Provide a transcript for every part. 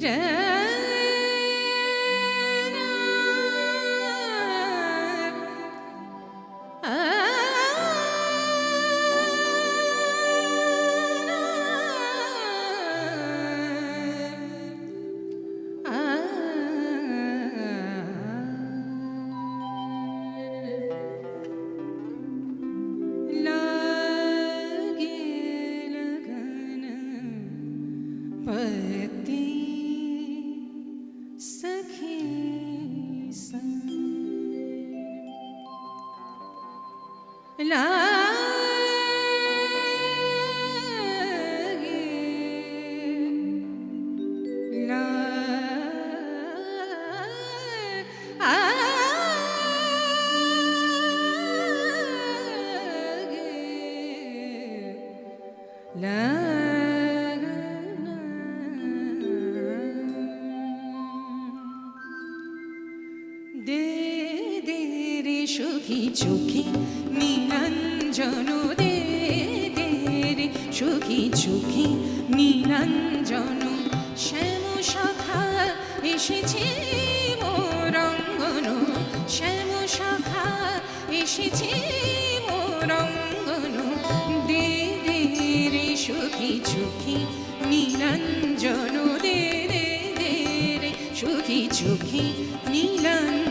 Yeah. দে দে রে সুখী চোখে নীলাঞ্জন সুখী চোখে নীলাঞ্জন শ্যাম শাখা এসেছে মোরঙ্গন। শ্যাম শাখা এসেছে মোরঙ্গন। দে দে রে সুখী, চোখে নীলাঞ্জন দে দে রে সুখী, চোখে নীলাঞ্জন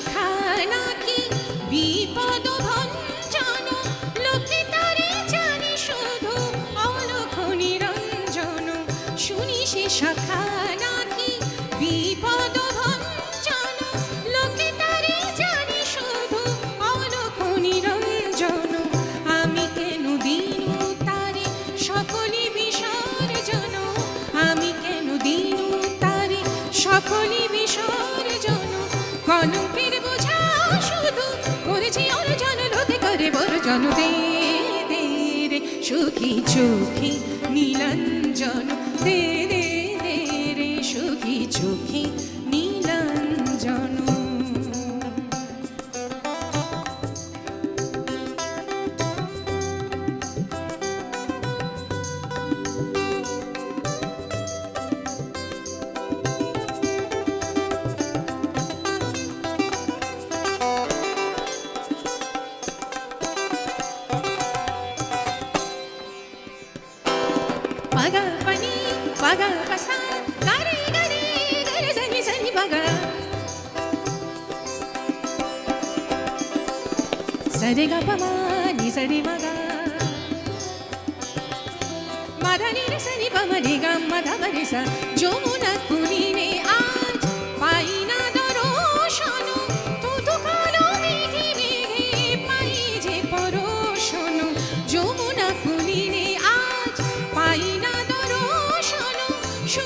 শাখা নাকি বিপদ বর্জন দে রে সুখী চোখে নীলাঞ্জন দে রে সুখী పగ పని పగ పస గరి గరి గరి సని సని పగ సరి గ పమ ని సరి మగ మదని సని పమ ని గ మద మరి స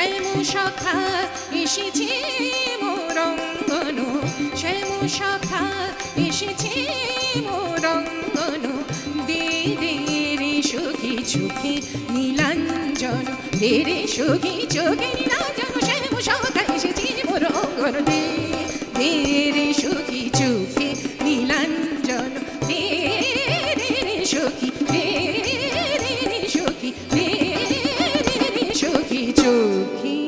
শ্যাম শাখা এসেছি মোরঙ্গনু। শ্যাম শাখা এসেছি মোরঙ্গনু। দিদির সুখী চোখে নীলাঞ্জন দেরে সুখী চোখে নীলাঞ্জন। শ্যাম শাখা এসেছি মোরঙ্গনু। দে চোখে